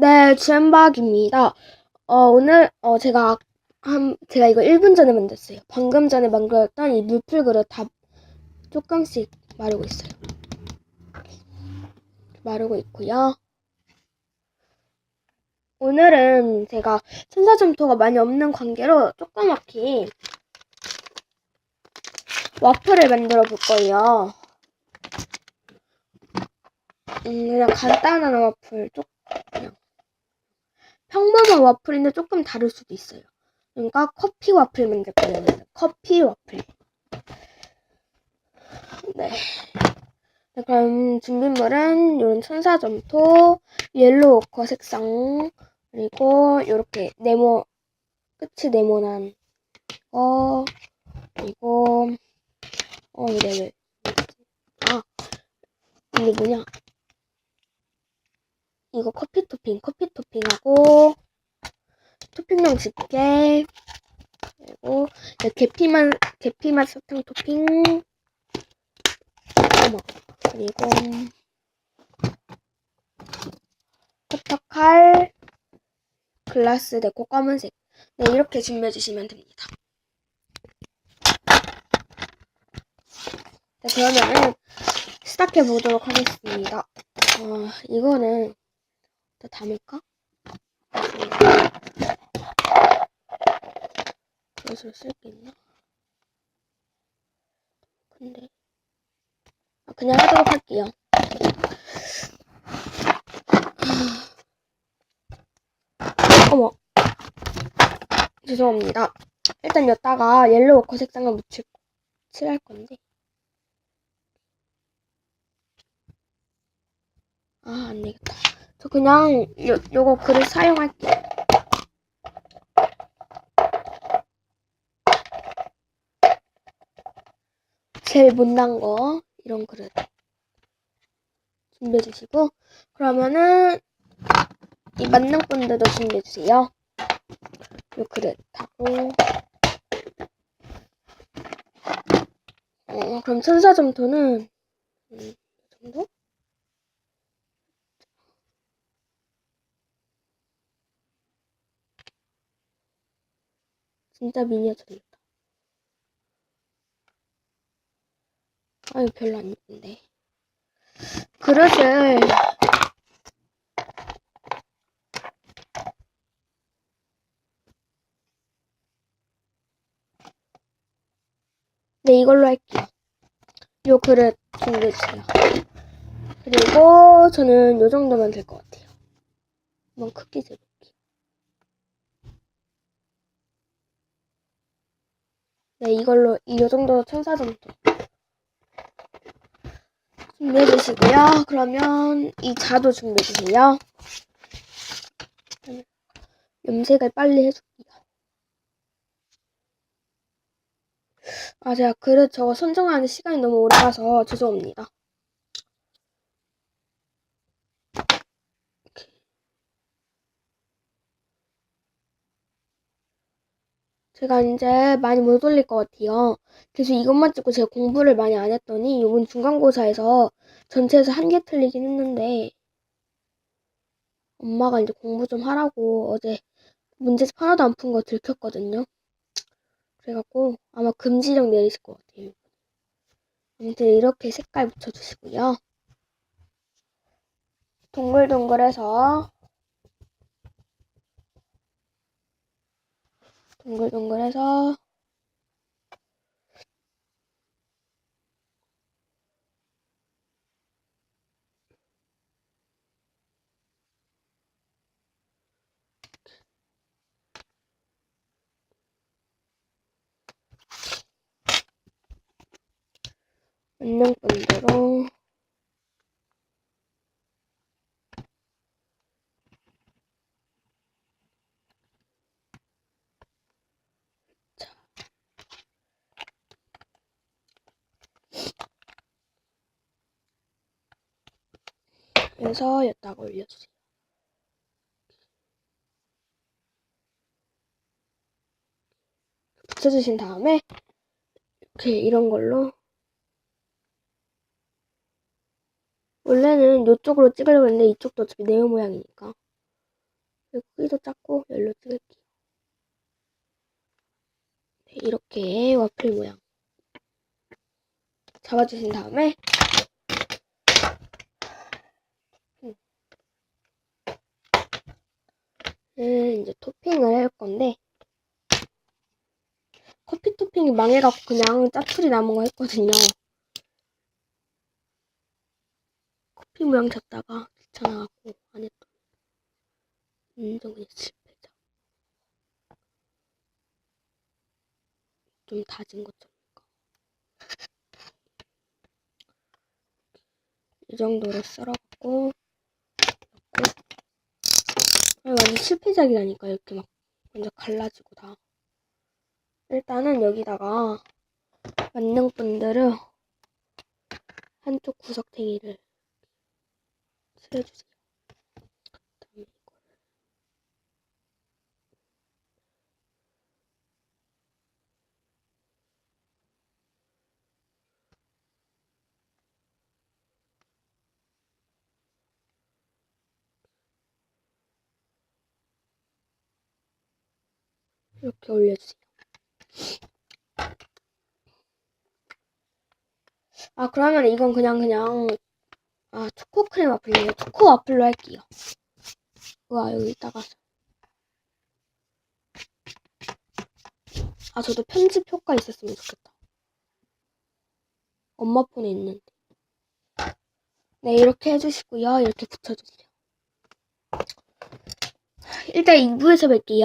네, 잼박입니다. 어, 오늘, 어, 제가, 한, 제가 이거 1분 전에 만들었어요. 방금 전에 만들었던 이 물풀 그릇 다 조금씩 마르고 있어요. 마르고 있고요. 오늘은 제가 천사점토가 많이 없는 관계로 조그맣게 와플을 만들어 볼 거예요. 음, 그냥 간단한 와플, 쪽, 그냥. 평범한 와플인데 조금 다를 수도 있어요. 그러니까 커피 와플 만들 거예요. 커피 와플. 네. 네, 그럼 준비물은 이런 천사 점토, 옐로우 오커 색상, 그리고 이렇게 네모, 끝이 네모난 거, 그리고, 어, 이래, 왜, 아, 이게 뭐냐. 이거 커피 토핑, 커피 토핑하고, 토핑용 집게, 그리고, 계피만, 계피맛 사탕 토핑, 어머, 그리고, 커터칼, 글라스 데코 검은색. 네, 이렇게 준비해 주시면 됩니다. 네, 그러면은, 시작해 보도록 하겠습니다. 어, 이거는, 더 담을까? 그것을 쓸게 있나? 근데, 아, 그냥 하도록 할게요. 어머. 죄송합니다. 일단 여기다가 옐로우 워커 색상을 묻힐, 칠할 건데. 아, 안 되겠다. 저 그냥 요, 요거 그릇 사용할게요. 제일 못난 거 이런 그릇 준비해 주시고 그러면은 이 만능분들도 준비해 주세요. 요 그릇 하고 어, 그럼 천사점토는 음, 이 정도? 진짜 미니어처리다. 아유 별로 안 예쁜데. 그릇을 네 이걸로 할게요. 요 그릇 준비해주세요. 그리고 저는 요 정도면 될 것 같아요. 한번 크기 재볼게요. 네, 이걸로 이 정도 천사점도 준비해 주시고요. 그러면 이 자도 준비해 주세요. 염색을 빨리 해줄게요. 아, 제가 그릇 저거 선정하는 시간이 너무 오래 가서 죄송합니다. 제가 이제 많이 못 올릴 것 같아요. 그래서 이것만 찍고 제가 공부를 많이 안 했더니 이번 중간고사에서 전체에서 한 개 틀리긴 했는데 엄마가 이제 공부 좀 하라고 어제 문제집 하나도 안 푼 거 들켰거든요. 그래갖고 아마 금지령 내리실 것 같아요. 아무튼 이렇게 색깔 묻혀주시고요. 동글동글해서 동글동글해서 만능분대로 그래서 여기다가 올려주세요. 붙여주신 다음에 이렇게 이런 걸로 원래는 이쪽으로 찍으려고 했는데 이쪽도 어차피 네모 모양이니까 크기도 작고 열로 찍을게요. 네, 이렇게 와플 모양 잡아주신 다음에 이제 토핑을 할 건데 커피 토핑이 망해갖고 그냥 짜투리 남은 거 했거든요. 커피 모양 잡다가 귀찮아갖고 안 했던 완전 그냥 실패죠. 좀 다진 것처럼. 이 정도로 썰어갖고 아니, 완전 실패작이라니까 이렇게 막 완전 갈라지고 다. 일단은 여기다가 만능 분들을 한쪽 구석탱이를 칠해주세요 그다음에 이거를 이렇게 올려주세요. 아 그러면 이건 그냥 그냥 아 초코 크림 와플이에요. 초코 와플로 할게요. 우와 여기 있다가 아 저도 편집 효과 있었으면 좋겠다. 엄마 폰에 있는데. 네 이렇게 해주시고요. 이렇게 붙여주세요. 일단 2부에서 뵐게요.